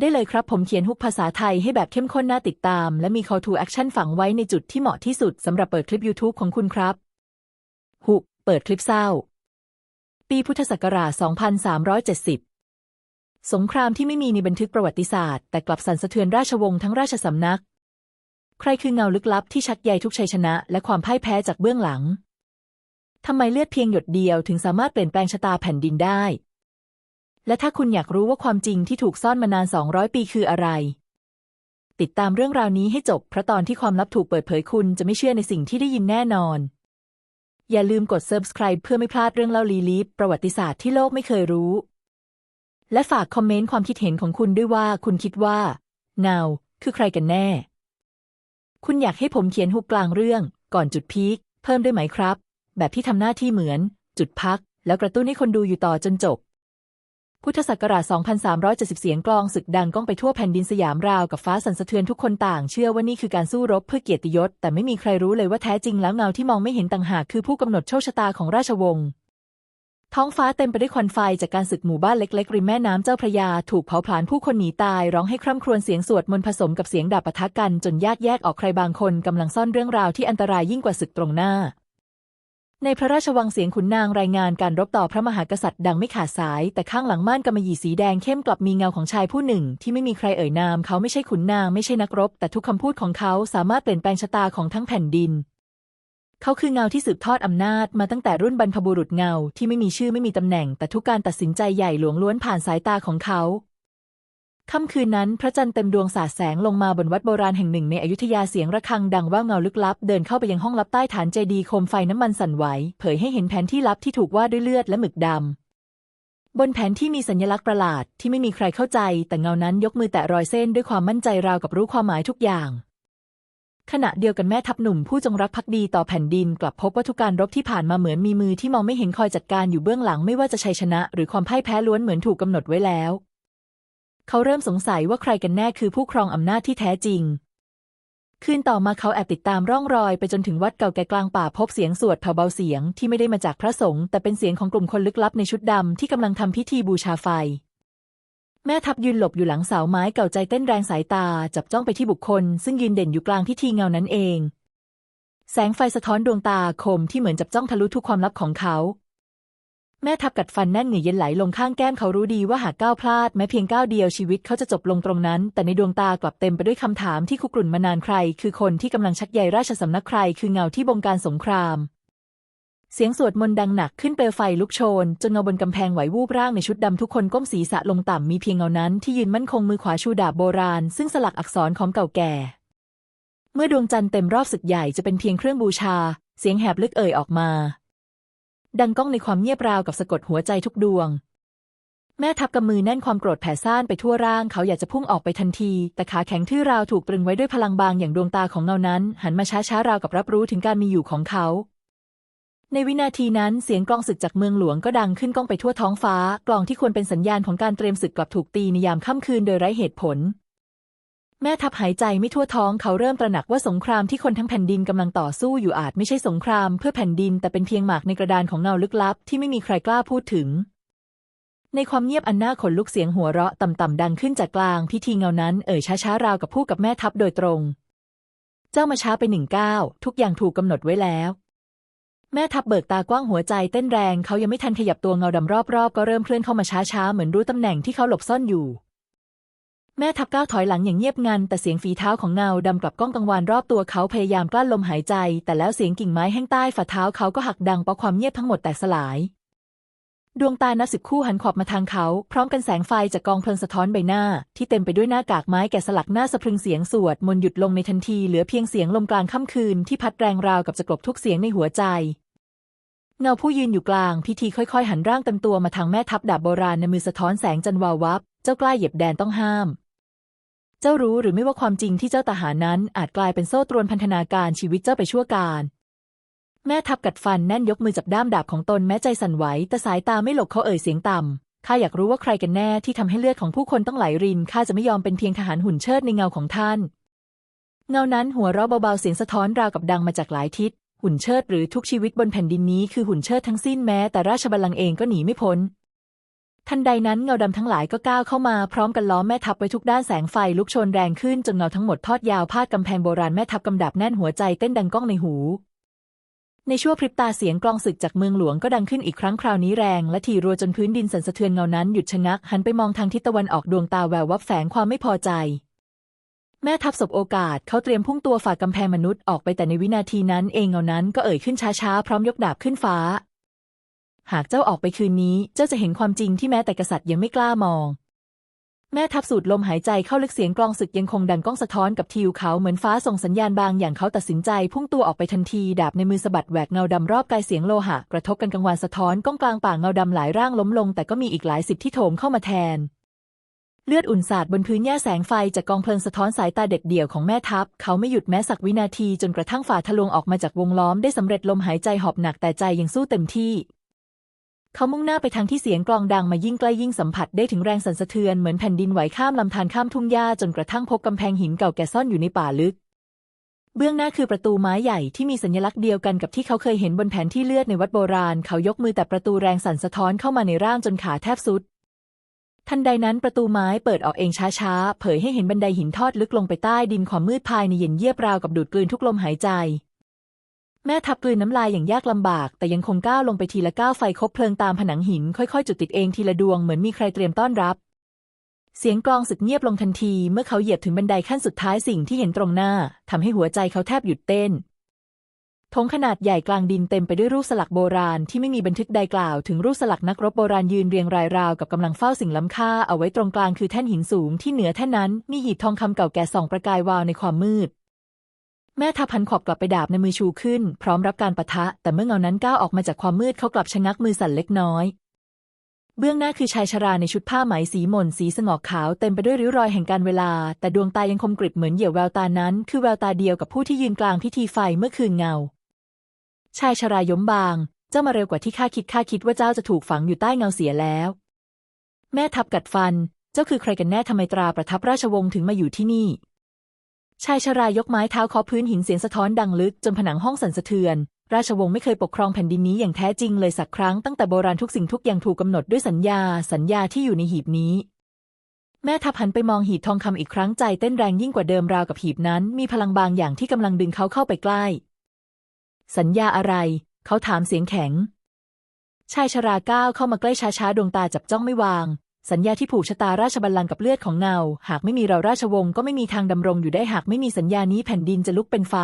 ได้เลยครับผมเขียนฮุกภาษาไทยให้แบบเข้มข้นน่าติดตาม และมี call to action ฝังไว้ในจุดที่เหมาะที่สุดสำหรับเปิดคลิป YouTube ของคุณครับฮุกเปิดคลิปเศร้า ปีพุทธศักราช 2370 สงครามที่ไม่มีในบันทึกประวัติศาสตร์ แต่กลับสั่นสะเทือนราชวงศ์ทั้งราชสำนัก ใครคือเงาลึกลับที่ชักใยทุกชัยชนะ และความพ่ายแพ้จากเบื้องหลังทำไมเลือดเพียงหยดเดียวถึงสามารถเปลี่ยนแปลงชะตาแผ่นดินได้ และถ้าคุณอยากรู้ว่าความจริงที่ถูกซ่อนมานาน 200 ปีคืออะไร ติดตามเรื่องราวนี้ให้จบ เพราะตอนที่ความลับถูกเปิดเผยคุณจะไม่เชื่อในสิ่งที่ได้ยินแน่นอน อย่าลืมกด subscribe เพื่อไม่พลาดเรื่องเล่าลีลีฟประวัติศาสตร์ที่โลกไม่เคยรู้ และฝากคอมเมนต์ความคิดเห็นของคุณด้วยว่าคุณคิดว่าเงาคือใครกันแน่ คุณอยากให้ผมเขียนฮุกกลางเรื่อง ก่อนจุดพีคเพิ่มได้ไหมครับ แบบที่ทำหน้าที่เหมือน จุดพัก แล้วกระตุ้นให้คนดูอยู่ต่อจนจบ พุทธศักราช 2370 เสียงกลองศึกดังก้องไปทั่วแผ่นดินสยามราวกับฟ้าสั่นสะเทือนทุกคนต่างเชื่อว่านี่คือการสู้รบเพื่อเกียรติยศ แต่ไม่มีใครรู้เลยว่าแท้จริงแล้วเงาที่มองไม่เห็นต่างหากคือผู้กำหนดโชคชะตาของราชวงศ์ ท้องฟ้าเต็มไปด้วยควันไฟจากการศึกหมู่บ้านเล็กๆ ริมแม่น้ำเจ้าพระยา ถูกเผาผลาญผู้คนหนีตาย ร้องให้คร่ำครวญเสียงสวดมนต์ผสมกับเสียงดาบปะทะกันจนยากแยกออกใครบางคนกำลังซ่อนเรื่องราวที่อันตรายยิ่งกว่าศึกตรงหน้า ในพระราชวังเสียงขุนนางรายงานการรบต่อพระมหากษัตริย์ดังไม่ขาดสาย แต่ข้างหลังม่านกำมะหยี่สีแดงเข้มกลับมีเงาของชายผู้หนึ่ง ที่ไม่มีใครเอ่ยนาม เขาไม่ใช่ขุนนางไม่ใช่นักรบ แต่ทุกคำพูดของเขาสามารถเปลี่ยนแปลงชะตาของทั้งแผ่นดิน เขาคือเงาที่สืบทอดอำนาจมาตั้งแต่รุ่นบรรพบุรุษเงาที่ไม่มีชื่อไม่มีตำแหน่ง แต่ทุกการตัดสินใจใหญ่หลวงล้วนผ่านสายตาของเขา ค่ำคืนนั้นพระจันทร์เต็มดวงสาดแสงลงมาบนวัดโบราณแห่งหนึ่งในอยุธยาเสียงระฆังดังว่าเงาลึกลับ เดินเข้าไปยังห้องลับใต้ฐานเจดีย์โคมไฟน้ำมันสั่นไหว เผยให้เห็นแผนที่ลับที่ถูกวาดด้วยเลือดและหมึกดำ บนแผนที่มีสัญลักษณ์ประหลาดที่ไม่มีใครเข้าใจ แต่เงานั้นยกมือแตะรอยเส้นด้วยความมั่นใจราวกับรู้ความหมายทุกอย่าง ขณะเดียวกันแม่ทัพหนุ่มผู้จงรักภักดีต่อแผ่นดินกลับพบว่าทุกการรบที่ผ่านมาเหมือนมีมือที่มองไม่เห็นคอยจัดการอยู่เบื้องหลังไม่ว่าจะชัยชนะ หรือความพ่ายแพ้ล้วนเหมือนถูกกำหนดไว้แล้ว เขาเริ่มสงสัยว่าใครกันแน่คือผู้ครองอำนาจที่แท้จริง คืนต่อมาเขาแอบติดตามร่องรอยไปจนถึงวัดเก่าแก่กลางป่าพบเสียงสวดเผาเบาเสียงที่ไม่ได้มาจากพระสงฆ์แต่เป็นเสียงของกลุ่มคนลึกลับในชุดดำที่กำลังทำพิธีบูชาไฟ แม่ทัพยืนหลบอยู่หลังเสาไม้เก่าใจเต้นแรงสายตาจับจ้องไปที่บุคคล ซึ่งยืนเด่นอยู่กลางพิธีเงานั้นเอง แสงไฟสะท้อนดวงตาคมที่เหมือนจับจ้องทะลุทุกความลับของเขา แม่ทัพกัดฟันแน่นเหงื่อเย็นไหลลงข้างแก้มเขารู้ดีว่าหากก้าวพลาดแม้เพียงก้าวเดียวชีวิตเขาจะจบลงตรงนั้น แต่ในดวงตากลับเต็มไปด้วยคำถามที่คุกรุ่นมานานใคร คือคนที่กำลังชักใยราชสำนักใคร คือเงาที่บงการสงคราม เสียงสวดมนต์ดังหนักขึ้นเปลวไฟลุกโชน จนเงาบนกำแพงไหววูบร่างในชุดดำทุกคนก้มศีรษะลงต่ำมีเพียงเงานั้นที่ยืนมั่นคงมือขวาชูดาบโบราณ ซึ่งสลักอักษรของเก่าแก่ เมื่อดวงจันทร์เต็มรอบศึกใหญ่จะเป็นเพียงเครื่องบูชา เสียงแหบลึกเอ่ยออกมา ดังก้องในความเงียบราวกับสะกดหัวใจทุกดวง แม่ทัพกำมือแน่นความโกรธแผ่ซ่านไปทั่วร่างเขาอยากจะพุ่งออกไปทันที แต่ขาแข็งทื่อราวถูกตรึงไว้ด้วยพลังบางอย่างดวงตาของเงานั้น หันมาช้าช้าๆราวกับรับรู้ถึงการมีอยู่ของเขา ในวินาทีนั้นเสียงกลองศึกจากเมืองหลวงก็ดังขึ้นก้องไปทั่วท้องฟ้ากลองที่ควรเป็นสัญญาณของการเตรียมศึกกลับถูกตีในยามค่ำคืนโดยไร้เหตุผล แม่ทัพหายใจไม่ทั่วท้องเขาเริ่มตระหนักว่าสงครามที่คนทั้งแผ่นดินกำลังต่อสู้อยู่อาจไม่ใช่สงครามเพื่อแผ่นดินแต่เป็นเพียงหมากในกระดานของเงาลึกลับที่ไม่มีใครกล้าพูดถึง ในความเงียบอันน่าขนลุกเสียงหัวเราะต่ำๆดังขึ้นจากกลางพิธีเงานั้นเอ่ยช้าๆราวกับพูดกับแม่ทัพโดยตรง เจ้ามาช้าไปหนึ่งก้าวทุกอย่างถูกกำหนดไว้แล้วแม่ทัพเบิกตากว้างหัวใจเต้นแรงเขายังไม่ทันขยับตัวเงาดำรอบๆ ก็เริ่มเคลื่อนเข้ามาช้าๆ เหมือนรู้ตำแหน่งที่เขาหลบซ่อนอยู่ แม่ทัพก้าวถอยหลังอย่างเงียบงัน แต่เสียงฝีเท้าของเงาดำกลับก้องกังวานรอบตัวเขาพยายามกลั้นลมหายใจ แต่แล้วเสียงกิ่งไม้แห้งใต้ฝ่าเท้าเขาก็หักดังเพราะความเงียบทั้งหมดแตกสลาย ดวงตานับสิบคู่หันขอบมาทางเขา พร้อมกันแสงไฟจากกองเพลิงสะท้อนใบหน้า ที่เต็มไปด้วยหน้ากากไม้แกะสลักหน้าสะพรึงเสียงสวดมนต์หยุดลงในทันทีเหลือเพียงเสียงลมกลางค่ำคืนที่พัดแรงราวกับจะกลบทุกเสียงในหัวใจเงาผู้ยืนอยู่กลางพิธีค่อยๆ หันร่างเต็มตัวมาทางแม่ทัพดาบโบราณในมือสะท้อนแสงจันวาววับ เจ้ากล้าเหยียบแดนต้องห้าม เจ้ารู้หรือไม่ว่าความจริงที่เจ้าทหารนั้นอาจกลายเป็นโซ่ตรวนพันธนาการชีวิตเจ้าไปชั่วการแม่ทัพกัดฟันแน่นยกมือจับด้ามดาบของตนแม้ใจสั่นไหวแต่สายตาไม่หลบเขาเอ่ยเสียงต่ำข้าอยากรู้ว่าใครกันแน่ที่ทำให้เลือดของผู้คนต้องไหลรินข้าจะไม่ยอมเป็นเพียงทหารหุ่นเชิดในเงาของท่าน เงานั้นหัวเราะเบาๆเสียงสะท้อนราวกับดังมาจากหลายทิศหุ่นเชิดหรือทุกชีวิตบนแผ่นดินนี้คือหุ่นเชิดทั้งสิ้นแม้แต่ราชบัลลังก์เองก็หนีไม่พ้น ทันใดนั้นเงาดำทั้งหลายก็ก้าวเข้ามาพร้อมกันล้อมแม่ทัพไว้ทุกด้านแสงไฟลุกโชนแรงขึ้นจนเงาทั้งหมดทอดยาวพาดกำแพงโบราณแม่ทัพกำดับแน่นหัวใจเต้นดังก้องในหู ในชั่วพริบตาเสียงกลองศึกจากเมืองหลวงก็ดังขึ้นอีกครั้งคราวนี้แรงและถี่รัวจนพื้นดินสั่นสะเทือนเงานั้นหยุดชะงักหันไปมองทางทิศตะวันออกดวงตาแวววับแฝงความไม่พอใจ แม่ทัพสบโอกาสเขาเตรียมพุ่งตัวฝ่ากำแพงมนุษย์ออกไปแต่ในวินาทีนั้นเองเงานั้นก็เอ่ยขึ้นช้าๆพร้อมยกดาบขึ้นฟ้า หากเจ้าออกไปคืนนี้ เจ้าจะเห็นความจริงที่แม้แต่กษัตริย์ยังไม่กล้ามอง แม่ทัพสูดลมหายใจเข้าลึกเสียงกลองศึกยังคงดังก้องสะท้อนกับทิวเขาเหมือนฟ้าส่งสัญญาณบางอย่างเขาตัดสินใจ พุ่งตัวออกไปทันที ดาบในมือสะบัดแหวกเงาดำรอบกายเสียงโลหะ กระทบกันกังวานสะท้อนก้องกลางป่าเงาดำหลายร่างล้มลง แต่ก็มีอีกหลายสิบที่โถมเข้ามาแทนเลือดอุ่นสาดบนพื้นหญ้าแสงไฟจากกองเพลิงสะท้อนสายตาเด็ดเดี่ยวของแม่ทัพ เขาไม่หยุดแม้สักวินาทีจนกระทั่งฝ่าทะลวงออกมาจากวงล้อมได้สำเร็จลมหายใจหอบหนักแต่ใจยังสู้เต็มที่ เขามุ่งหน้าไปทางที่เสียงกลองดังมายิ่งใกล้ยิ่งสัมผัสได้ถึงแรงสั่นสะเทือนเหมือนแผ่นดินไหวข้ามลำธารข้ามทุ่งหญ้าจนกระทั่งพบกำแพงหินเก่าแก่ซ่อนอยู่ในป่าลึก เบื้องหน้าคือประตูไม้ใหญ่ที่มีสัญลักษณ์เดียวกันกับที่เขาเคยเห็นบนแผนที่เลือดในวัดโบราณ เขายกมือแต่ประตูแรงสั่นสะท้อนเข้ามาในร่างจนขาแทบสุด ทันใดนั้นประตูไม้เปิดออกเองช้าๆ เผยให้เห็นบันไดหินทอดลึกลงไปใต้ดินความมืดภายในเย็นเยียบราวกับดูดกลืนทุกลมหายใจ แม่ทับกลืนน้ำลายอย่างยากลำบาก แต่ยังคงก้าวลงไปทีละก้าวไฟคบเพลิงตามผนังหินค่อยๆ จุดติดเองทีละดวงเหมือนมีใครเตรียมต้อนรับ เสียงกลองสึกเงียบลงทันที เมื่อเขาเหยียบถึงบันไดขั้นสุดท้ายสิ่งที่เห็นตรงหน้าทำให้หัวใจเขาแทบหยุดเต้นธงขนาดใหญ่กลางดินเต็มไปด้วยรูปสลักโบราณที่ไม่มีบันทึกใดกล่าวถึงรูปสลักนักรบโบราณยืนเรียงรายราวกับกำลังเฝ้าสิ่งล้ำค่าเอาไว้ตรงกลางคือแท่นหินสูงที่เหนือแท่นนั้นมีหีบทองคำเก่าแก่ส่องประกายวาวในความมืด แม่ทัพพันขอบกลับไปดาบในมือชูขึ้น พร้อมรับการปะทะ แต่เมื่อเงานั้นก้าวออกมาจากความมืดเขากลับชะงักมือสั่นเล็กน้อย เบื้องหน้าคือชายชราในชุดผ้าไหมสีหม่นสีสงอกขาวเต็มไปด้วยริ้วรอยแห่งการเวลา แต่ดวงตายังคมกริบเหมือนเหยี่ยวแววตานั้น คือแววตาเดียวกับผู้ที่ยืนกลางพิธีไฟเมื่อคืนเงา ชายชรายมบาง เจ้ามาเร็วกว่าที่ข้าคิดข้าคิดว่าเจ้าจะถูกฝังอยู่ใต้เงาเสียแล้ว แม่ทับกัดฟัน เจ้าคือใครกันแน่ทำไมตราประทับราชวงศ์ถึงมาอยู่ที่นี่ ชายชรายกไม้เท้าเคาะพื้นหินเสียงสะท้อนดังลึกจนผนังห้องสั่นสะเทือน ราชวงศ์ไม่เคยปกครองแผ่นดินนี้อย่างแท้จริงเลยสักครั้งตั้งแต่โบราณทุกสิ่งทุกอย่างถูกกำหนดด้วยสัญญา สัญญาที่อยู่ในหีบนี้ แม่ทัพหันไปมองหีบทองคำอีกครั้งใจเต้นแรงยิ่งกว่าเดิมราวกับหีบนั้น มีพลังบางอย่างที่กำลังดึงเขาเข้าไปใกล้ สัญญาอะไร เขาถามเสียงแข็งชายชราก้าวเข้ามาใกล้ช้าๆดวงตาจับจ้องไม่วาง สัญญาที่ผูกชะตาราชบัลลังก์กับเลือดของเงา หากไม่มีเราราชวงศ์ก็ไม่มีทางดำรงอยู่ได้หากไม่มีสัญญานี้แผ่นดินจะลุกเป็นไฟ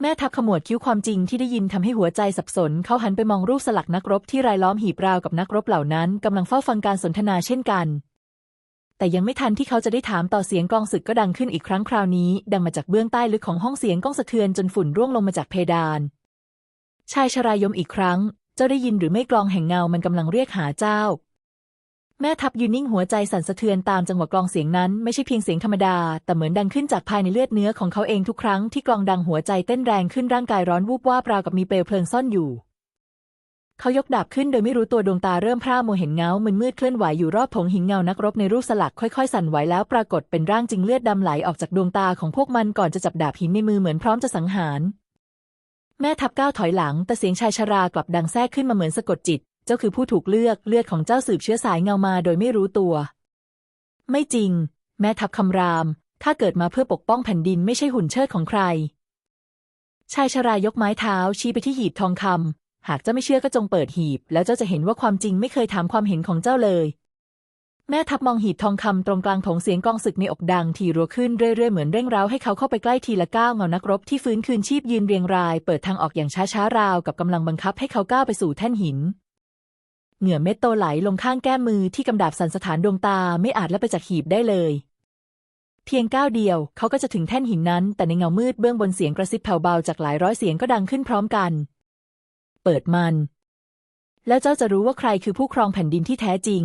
แม่ทัพขมวดคิ้วความจริงที่ได้ยินทำให้หัวใจสับสน เขาหันไปมองรูปสลักนักรบที่รายล้อมหีบราวกับนักรบเหล่านั้นกำลังเฝ้าฟังการสนทนาเช่นกัน แต่ยังไม่ทันที่เขาจะได้ถามต่อเสียงกลองศึกก็ดังขึ้นอีกครั้งคราวนี้ ดังมาจากเบื้องใต้ลึกของห้องเสียงก้องสะเทือนจนฝุ่นร่วงลงมาจากเพดาน ชายชรายมอีกครั้ง เจ้าได้ยินหรือไม่กลองแห่งเงามันกำลังเรียกหาเจ้า แม่ทัพยืนนิ่งหัวใจสั่นสะเทือนตามจังหวะกลองเสียงนั้นไม่ใช่เพียงเสียงธรรมดา แต่เหมือนดังขึ้นจากภายในเลือดเนื้อของเขาเองทุกครั้งที่กลองดังหัวใจเต้นแรงขึ้นร่างกายร้อนวูบว่าบราวกับมีเปลวเพลิงซ่อนอยู่ เขายกดาบขึ้นโดยไม่รู้ตัวดวงตาเริ่มพร่ามัวเห็นเงามึนมืดเคลื่อนไหวอยู่รอบผงหินเงานักรบในรูปสลักค่อยๆ สั่นไหวแล้วปรากฏเป็นร่างจริงเลือดดำไหลออกจากดวงตาของพวกมันก่อนจะจับดาบหินในมือเหมือนพร้อมจะสังหาร แม่ทัพก้าวถอยหลัง แต่เสียงชายชรากลับดังแทรกขึ้นมาเหมือนสะกดจิต เจ้าคือผู้ถูกเลือกเลือดของเจ้าสืบเชื้อสายเงามาโดยไม่รู้ตัว ไม่จริง แม่ทัพคำรามข้าเกิดมาเพื่อปกป้องแผ่นดินไม่ใช่หุ่นเชิดของใคร ชายชรายกไม้เท้าชี้ไปที่หีบทองคำหากเจ้าไม่เชื่อก็จงเปิดหีบ แล้วเจ้าจะเห็นว่าความจริงไม่เคยถามความเห็นของเจ้าเลย แม่ทัพมองหีบทองคำตรงกลางถงเสียงกองศึกในอกดังทีรัวขึ้นเรื่อยๆเหมือนเร่งร้าให้เขาเข้าไปใกล้ทีละก้าวเงานักรบที่ฟื้นคืนชีพยืนเรียงราย เปิดทางออกอย่างช้าๆราวกับกำลังบังคับให้เขาก้าวไปสู่แท่นหิน เหงื่อเม็ดโตไหลลงข้างแก้มมือที่กำดาบสันสถานดวงตาไม่อาจละไปจากหีบได้เลย เพียงก้าวเดียวเขาก็จะถึงแท่นหินนั้น แต่ในเงามืดเบื้องบนเสียงกระซิบแผ่วเบาจากหลายร้อยเสียงก็ดังขึ้นพร้อมกัน เปิดมัน แล้วเจ้าจะรู้ว่าใครคือผู้ครองแผ่นดินที่แท้จริง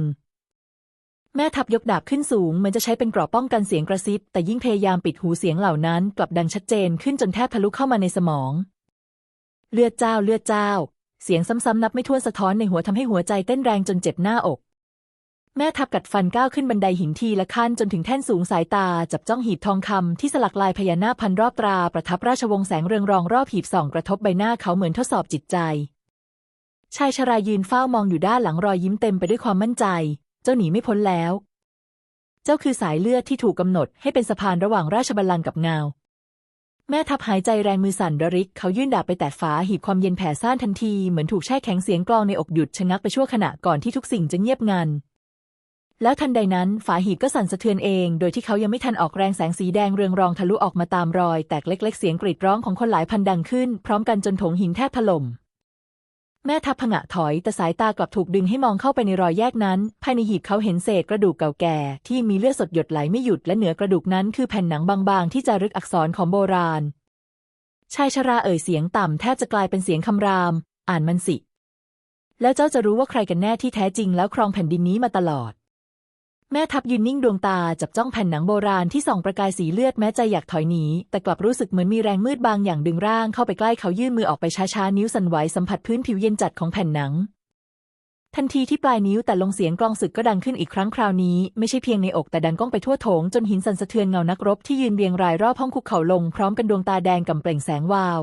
แม่ทัพยกดาบขึ้นสูงเหมือนจะใช้เป็นกรอบป้องกันเสียงกระซิบ แต่ยิ่งพยายามปิดหูเสียงเหล่านั้น กลับดังชัดเจนขึ้นจนแทบทะลุเข้ามาในสมอง เลือดเจ้าเลือดเจ้า เสียงซ้ำๆนับไม่ถ้วนสะท้อนในหัวทำให้หัวใจเต้นแรงจนเจ็บหน้าอก แม่ทัพกัดฟันก้าวขึ้นบันไดหินทีละขั้นจนถึงแท่นสูงสายตา จับจ้องหีบทองคำที่สลักลายพญานาคพันรอบตราประทับราชวงศ์แสงเรืองรองรอบหีบส่องกระทบใบหน้าเขาเหมือนทดสอบจิตใจ ชายชรายืนเฝ้ามองอยู่ด้านหลังรอยยิ้มเต็มไปด้วยความมั่นใจ เจ้าหนีไม่พ้นแล้ว เจ้าคือสายเลือดที่ถูกกำหนดให้เป็นสะพานระหว่างราชบัลลังก์กับเงา แม่ทัพหายใจแรงมือสั่นระริก เขายื่นดาบไปแตะฝาหีบความเย็นแผ่ซ่านทันที เหมือนถูกแช่แข็งเสียงกลองในอกหยุดชะงักไปชั่วขณะก่อนที่ทุกสิ่งจะเงียบงัน แล้วทันใดนั้นฝาหีบก็สั่นสะเทือนเอง โดยที่เขายังไม่ทันออกแรงแสงสีแดงเรืองรองทะลุออกมาตามรอย แตกเล็ก ๆ เสียงกรีดร้องของคนหลายพันดังขึ้น พร้อมกันจนถงหินแทบถล่ม แม่ทัพผงะถอยแต่สายตากลับถูกดึงให้มองเข้าไปในรอยแยกนั้น ภายในหีบเขาเห็นเศษกระดูกเก่าแก่ ที่มีเลือดสดหยดไหลไม่หยุดและเหนือกระดูกนั้นคือแผ่นหนังบางๆ ที่จารึกอักษรของโบราณ ชายชราเอ่ยเสียงต่ำแทบจะกลายเป็นเสียงคำราม อ่านมันสิ แล้วเจ้าจะรู้ว่าใครกันแน่ที่แท้จริงแล้วครองแผ่นดินนี้มาตลอด แม่ทัพยืนนิ่งดวงตาจับจ้องแผ่นหนังโบราณที่ส่องประกายสีเลือดแม้ใจอยากถอยหนี แต่กลับรู้สึกเหมือนมีแรงมืดบางอย่างดึงร่างเข้าไปใกล้เขายื่นมือออกไปช้าๆ นิ้วสั่นไหวสัมผัสพื้นผิวเย็นจัดของแผ่นหนัง ทันทีที่ปลายนิ้วแต่ลงเสียงกลองศึกก็ดังขึ้นอีกครั้งคราวนี้ ไม่ใช่เพียงในอกแต่ดังก้องไปทั่วโถงจนหินสั่นสะเทือนเงานักรบที่ยืนเรียงรายรอบห้องคุกเข่าลงพร้อมกันดวงตาแดงกำเปล่งแสงวาว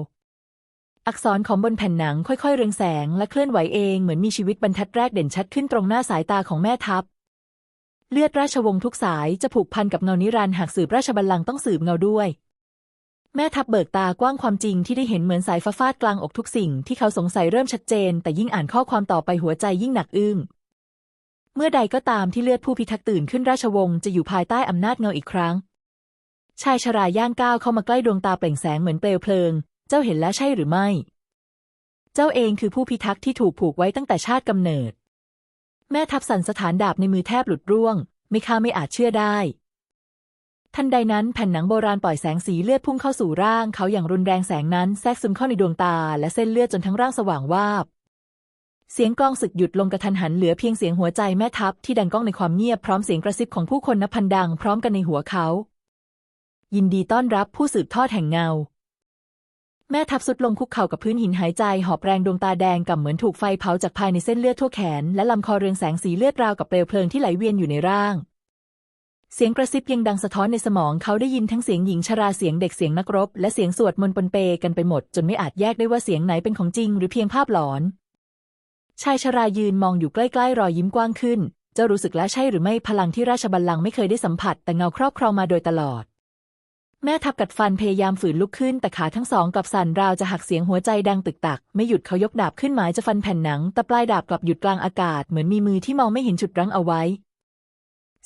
อักษรของบนแผ่นหนังค่อยๆ เรืองแสงและเคลื่อนไหวเองเหมือนมีชีวิตบรรทัดแรกเด่นชัดขึ้นตรงหน้าสายตาของแม่ทัพ เลือดราชวงศ์ทุกสายจะผูกพันกับเงานิรันห์หากสืบราชบัลลังก์ต้องสืบเงาด้วย แม่ทัพเบิกตากว้างความจริงที่ได้เห็นเหมือนสายฟ้าฟาดกลางอกทุกสิ่งที่เขาสงสัยเริ่มชัดเจน แต่ยิ่งอ่านข้อความต่อไปหัวใจยิ่งหนักอึ้งเมื่อใดก็ตามที่เลือดผู้พิทักษ์ตื่นขึ้นราชวงศ์จะอยู่ภายใต้อำนาจเงาอีกครั้ง ชายชราย่างก้าวเข้ามาใกล้ดวงตาเปล่งแสงเหมือนเปลวเพลิง เจ้าเห็นแล้วใช่หรือไม่ เจ้าเองคือผู้พิทักษ์ที่ถูกผูกไว้ตั้งแต่ชาติกำเนิด แม่ทัพสันสถานดาบในมือแทบหลุดร่วง ไม่ข้าไม่อาจเชื่อได้ทันใดนั้นแผ่นหนังโบราณปล่อยแสงสีเลือดพุ่งเข้าสู่ร่างเขาอย่างรุนแรงแสงนั้นแทรกซึมเข้าในดวงตา และเส้นเลือดจนทั้งร่างสว่างวาบ เสียงกลองศึกหยุดลงกระทันหันเหลือเพียงเสียงหัวใจแม่ทัพที่ดังก้องในความเงียบพร้อมเสียงกระซิบของผู้คนนับพันดังพร้อมกันในหัวเขา ยินดีต้อนรับผู้สืบทอดแห่งเงา แม่ทัพสุดลงคุกเข่ากับพื้นหินหายใจหอบแรงดวงตาแดงกับเหมือนถูกไฟเผาจากภายในเส้นเลือดทั่วแขน และลำคอเรืองแสงสีเลือดราวกับเปลวเพลิงที่ไหลเวียนอยู่ในร่าง เสียงกระซิบยังดังสะท้อนในสมองเขาได้ยินทั้งเสียงหญิงชราเสียงเด็กเสียงนักรบ และเสียงสวดมนต์ปนเปกันไปหมด จนไม่อาจแยกได้ว่าเสียงไหนเป็นของจริง หรือเพียงภาพหลอน ชายชรายืนมองอยู่ใกล้ๆรอยยิ้มกว้างขึ้นเจ้ารู้สึกแล้วใช่หรือไม่พลังที่ราชบัลลังก์ไม่เคยได้สัมผัส แต่เงาครอบครองมาโดยตลอด แม่ทัพกัดฟันพยายามฝืนลุกขึ้น แต่ขาทั้งสองกลับสั่นราวจะหักเสียงหัวใจดังตึกตัก ไม่หยุดเขายกดาบขึ้นหมายจะฟันแผ่นหนัง แต่ปลายดาบกลับหยุดกลางอากาศเหมือนมีมือที่มองไม่เห็นฉุดรั้งเอาไว้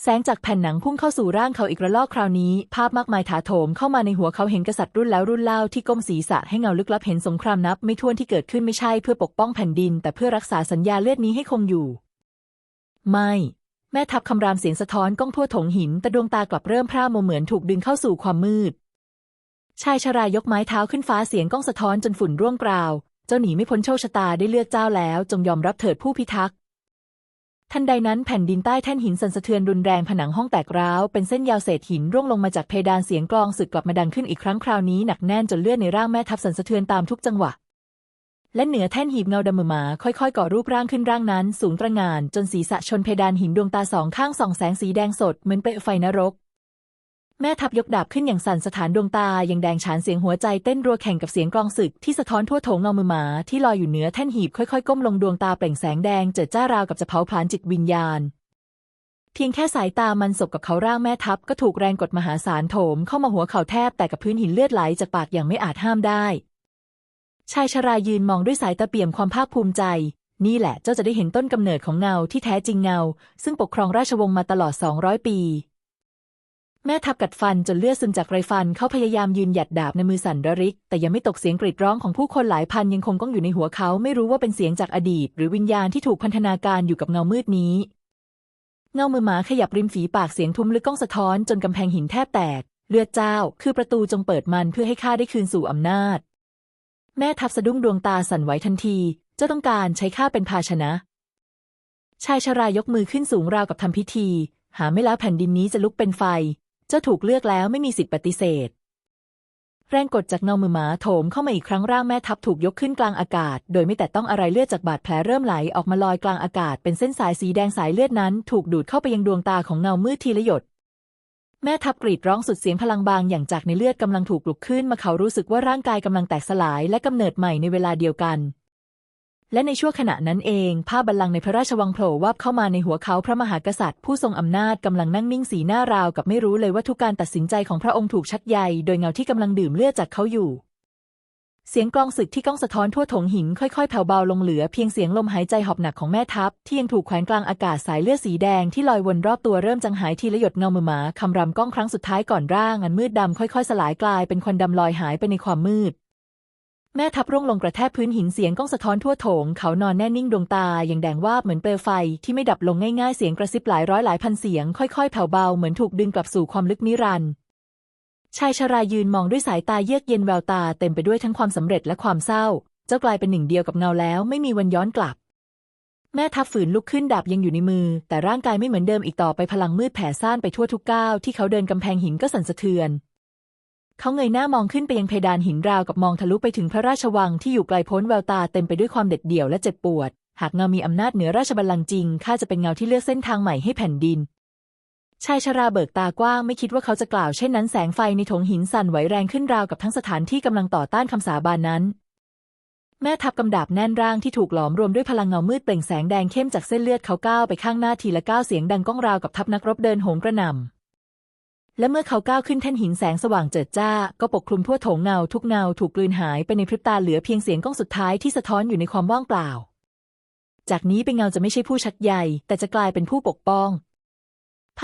แสงจากแผ่นหนังพุ่งเข้าสู่ร่างเขาอีกระลอกคราวนี้ ภาพมากมายถาโถมเข้ามาในหัวเขาเห็นกษัตริย์รุ่นแล้วรุ่นเล่าที่ก้มศีรษะให้เงาลึกลับเห็นสงครามนับ ไม่ถ้วนที่เกิดขึ้นไม่ใช่เพื่อปกป้องแผ่นดิน แต่เพื่อรักษาสัญญาเลือดนี้ให้คงอยู่ ไม่ แม่ทัพคำรามเสียงสะท้อนก้องทั่วถงหิน แต่ดวงตากลับเริ่มพร่ามัวเหมือนถูกดึงเข้าสู่ความมืด ชายชรายกไม้เท้าขึ้นฟ้าเสียงก้องสะท้อนจนฝุ่นร่วงกราว เจ้าหนีไม่พ้นโชคชะตาได้เลือกเจ้าแล้ว จงยอมรับเถิดผู้พิทักษ์ทันใดนั้นแผ่นดินใต้แท่นหินสั่นสะเทือนรุนแรงผนังห้องแตกร้าว เป็นเส้นยาวเศษหินร่วงลงมาจากเพดานเสียงกลองสึกกลับมาดังขึ้นอีกครั้งคราวนี้หนักแน่นจนเลือดในร่างแม่ทัพสั่นสะเทือนตามทุกจังหวะ และเหนือแท่นหีบเงาดำมือหมา ค่อยๆ ก่อรูปร่างขึ้นร่างนั้น สูงตระงาน จนศีรษะชนเพดานหินดวงตาสองข้างส่องแสงสีแดงสดเหมือนเปลวไฟนรก แม่ทัพยกดาบขึ้นอย่างสั่นสถานดวงตายังแดงฉานเสียงหัวใจเต้นรัวแข่งกับเสียงกลองศึกที่สะท้อนทั่วโถงเงามือหมาที่ลอยอยู่เหนือแท่นหีบค่อยๆ ก้มลงดวงตาเปล่งแสงแดงเจิดจ้าราวกับจะเผาผลาญจิตวิญญาณ เพียงแค่สายตามันสบกับเขาร่างแม่ทัพก็ถูกแรงกดมหาศาลโถมเข้ามาหัวเข่าแทบแต่กับพื้นหินเลือดไหลจากปากอย่างไม่อาจห้ามได้ ชายชรายืนมองด้วยสายตาเปี่ยมความภาคภูมิใจ นี่แหละเจ้าจะได้เห็นต้นกำเนิดของเงาที่แท้จริงเงา ซึ่งปกครองราชวงศ์มาตลอด 200 ปี แม่ทัพกัดฟันจนเลือดซึมจากไรฟันเขาพยายามยืนหยัดดาบในมือสั่นระริก แต่ยังไม่ตกเสียงกรีดร้องของผู้คนหลายพันยังคงก้องอยู่ในหัวเขาไม่รู้ว่าเป็นเสียงจากอดีต หรือวิญญาณที่ถูกพันธนาการอยู่กับเงามืดนี้เงามือหมาขยับริมฝีปากเสียงทุ้มลึกก้องสะท้อนจนกำแพงหินแทบแตก เลือดเจ้า คือประตูจงเปิดมันเพื่อให้ข้าได้คืนสู่อำนาจ แม่ทัพสะดุ้งดวงตาสั่นไหวทันที เจ้าต้องการใช้ข้าเป็นภาชนะ ชายชรายกมือขึ้นสูงราวกับทำพิธี หาไม่แล้วแผ่นดินนี้จะลุกเป็นไฟ เจ้าถูกเลือกแล้วไม่มีสิทธิปฏิเสธ แรงกดจากเงามือหมาโถมเข้ามาอีกครั้งร่างแม่ทัพถูกยกขึ้นกลางอากาศ โดยไม่แตะต้องอะไรเลือดจากบาดแผลเริ่มไหลออกมาลอยกลางอากาศเป็นเส้นสายสีแดงสายเลือดนั้น ถูกดูดเข้าไปยังดวงตาของเงามืดทีละหยด แม่ทัพกรีดร้องสุดเสียงพลังบางอย่างจากในเลือดกำลังถูกปลุกขึ้นมาเขารู้สึกว่าร่างกายกำลังแตกสลายและกำเนิดใหม่ในเวลาเดียวกัน และในช่วงขณะนั้นเอง ภาพบัลลังก์ในพระราชวังโผล่วับเข้ามาในหัวเขาพระมหากษัตริย์ ผู้ทรงอำนาจกำลังนั่งนิ่งสีหน้าราวกับไม่รู้เลยว่าทุกการตัดสินใจของพระองค์ถูกชักใยโดยเงาที่กำลังดื่มเลือดจากเขาอยู่ เสียงกลองศึกที่ก้องสะท้อนทั่วถงหินค่อยๆแผ่วเบาลงเหลือเพียงเสียงลมหายใจหอบหนักของแม่ทัพ ที่ยังถูกแขวนกลางอากาศสายเลือดสีแดงที่ลอยวนรอบตัวเริ่มจางหายทีละหยดเงามือหมาคำรำก้องครั้งสุดท้ายก่อนร่างอันมืดดำค่อยๆ สลายกลายเป็นควันดำลอยหายไปในความมืด แม่ทัพร่วงลงกระแทกพื้นหินเสียงก้องสะท้อนทั่วโถง เขานอนแน่นิ่งดวงตาอยังแดงวาบเหมือนเปลวไฟที่ไม่ดับลงง่ายๆเสียงกระซิบหลายร้อยหลายพันเสียงค่อยๆแผ่วเบาเหมือนถูกดึงกลับสู่ความลึกนิรันดร์ ชายชรายืนมองด้วยสายตาเยือกเย็นแววตาเต็มไปด้วยทั้งความสำเร็จและความเศร้า เจ้ากลายเป็นหนึ่งเดียวกับเงาแล้วไม่มีวันย้อนกลับ แม่ทัพฝืนลุกขึ้นดาบยังอยู่ในมือ แต่ร่างกายไม่เหมือนเดิมอีกต่อไปพลังมืดแผ่ซ่านไปทั่วทุกก้าวที่เขาเดินกำแพงหินก็สั่นสะเทือน เขาเงยหน้ามองขึ้นไปยังเพดานหินราวกับมองทะลุไปถึงพระราชวังที่อยู่ไกลพ้นแววตาเต็มไปด้วยความเด็ดเดี่ยวและเจ็บปวด หากเงามีอำนาจเหนือราชบัลลังก์จริงข้าจะเป็นเงาที่เลือกเส้นทางใหม่ให้แผ่นดิน ชายชราเบิกตากว้างไม่คิดว่าเขาจะกล่าวเช่นนั้นแสงไฟในถงหินสั่นไหวแรงขึ้นราวกับทั้งสถานที่กำลังต่อต้านคำสาบานนั้น แม่ทัพกำดาบแน่นร่างที่ถูกหลอมรวมด้วยพลังเงามืดเปล่งแสงแดงเข้มจากเส้นเลือดเขาก้าวไปข้างหน้าทีละก้าวเสียงดังก้องราวกับทัพนักรบเดินโหมกระหน่ำและเมื่อเขาก้าวขึ้นแท่นหินแสงสว่างเจิดจ้า ก็ปกคลุมทั่วโถงเงาทุกเงาถูกกลืนหายไปในพริบตาเหลือเพียงเสียงก้องสุดท้ายที่สะท้อนอยู่ในความว่างเปล่า จากนี้เป็นเงาจะไม่ใช่ผู้ชักใยแต่จะกลายเป็นผู้ปกป้อง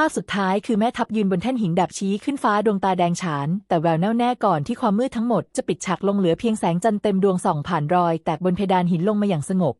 ภาพสุดท้ายคือแม่ทัพยืนบนแท่นหินดับชี้ขึ้นฟ้าดวงตาแดงฉาน แต่แววแน่วแน่ก่อนที่ความมืดทั้งหมดจะปิดฉากลงเหลือเพียงแสงจันทร์เต็มดวงส่องผ่านรอยแตกบนเพดานหินลงมาอย่างสงบ